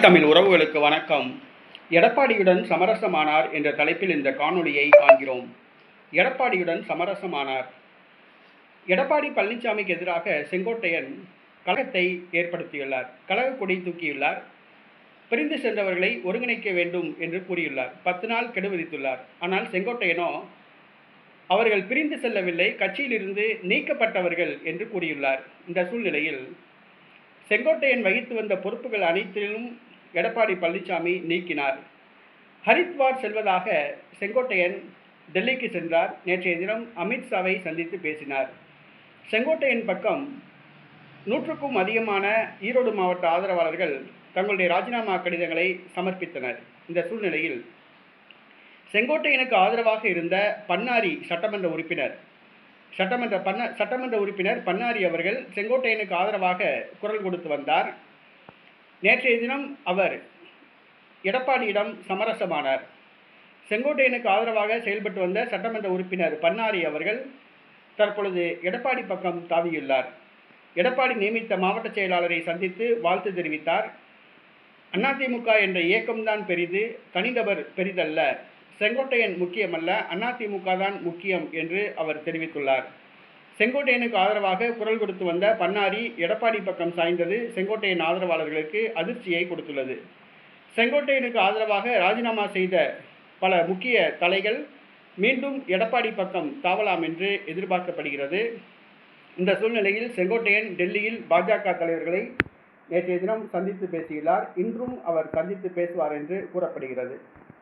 தாய் தமிழ் உறவுகளுக்கு வணக்கம். எடப்பாடியுடன் சமரசமானார் என்ற தலைப்பில் இந்த காணொளியை காண்கிறோம். எடப்பாடியுடன் சமரசமானார். எடப்பாடி பழனிசாமிக்கு எதிராக செங்கோட்டையன் கழகத்தை ஏற்படுத்தியுள்ளார். கழக கொடி தூக்கியுள்ளார். பிரிந்து சென்றவர்களை ஒருங்கிணைக்க வேண்டும் என்று கூறியுள்ளார். பத்து நாள் கெடு விதித்துள்ளார். ஆனால் செங்கோட்டையனோ அவர்கள் பிரிந்து செல்லவில்லை கட்சியிலிருந்து நீக்கப்பட்டவர்கள் என்று கூறியுள்ளார். இந்த சூழ்நிலையில் செங்கோட்டையன் வகித்து வந்த பொறுப்புகள் அனைத்திலும் எடப்பாடி பழனிசாமி நீக்கினார். ஹரித்வார் செல்வதாக செங்கோட்டையன் டெல்லிக்கு சென்றார். நேற்றைய தினம் அமித்ஷாவை சந்தித்து பேசினார். செங்கோட்டையன் பக்கம் நூற்றுக்கும் அதிகமான ஈரோடு மாவட்ட ஆதரவாளர்கள் தங்களுடைய ராஜினாமா கடிதங்களை சமர்ப்பித்தனர். இந்த சூழ்நிலையில் செங்கோட்டையனுக்கு ஆதரவாக இருந்த பன்னாரி சட்டமன்ற உறுப்பினர் சட்டமன்ற பன்ன சட்டமன்ற உறுப்பினர் பன்னாரி அவர்கள் செங்கோட்டையனுக்கு ஆதரவாக குரல் கொடுத்து வந்தார். நேற்றைய தினம் அவர் எடப்பாடியிடம் சமரசமானார். செங்கோட்டையனுக்கு ஆதரவாக செயல்பட்டு வந்த சட்டமன்ற உறுப்பினர் பன்னாரி அவர்கள் தற்பொழுது எடப்பாடி பக்கம் தாவியுள்ளார். எடப்பாடி நியமித்த மாவட்ட செயலாளரை சந்தித்து வாழ்த்து தெரிவித்தார். அதிமுக என்ற இயக்கம்தான் பெரிது தனிநபர் பெரிதல்ல செங்கோட்டையன் முக்கியமல்ல அதிமுக தான் முக்கியம் என்று அவர் தெரிவித்துள்ளார். செங்கோட்டையனுக்கு ஆதரவாக குரல் கொடுத்து வந்த பன்னாரி எடப்பாடி பக்கம் சாய்ந்தது செங்கோட்டையன் ஆதரவாளர்களுக்கு அதிர்ச்சியை கொடுத்துள்ளது. செங்கோட்டையனுக்கு ஆதரவாக ராஜினாமா செய்த பல முக்கிய தலைகள் மீண்டும் எடப்பாடி பக்கம் தாவலாம் என்று எதிர்பார்க்கப்படுகிறது. இந்த சூழ்நிலையில் செங்கோட்டையன் டெல்லியில் பாஜக தலைவர்களை நேற்றைய தினம் சந்தித்து பேசியுள்ளார். இன்றும் அவர் சந்தித்து பேசுவார் என்று கூறப்படுகிறது.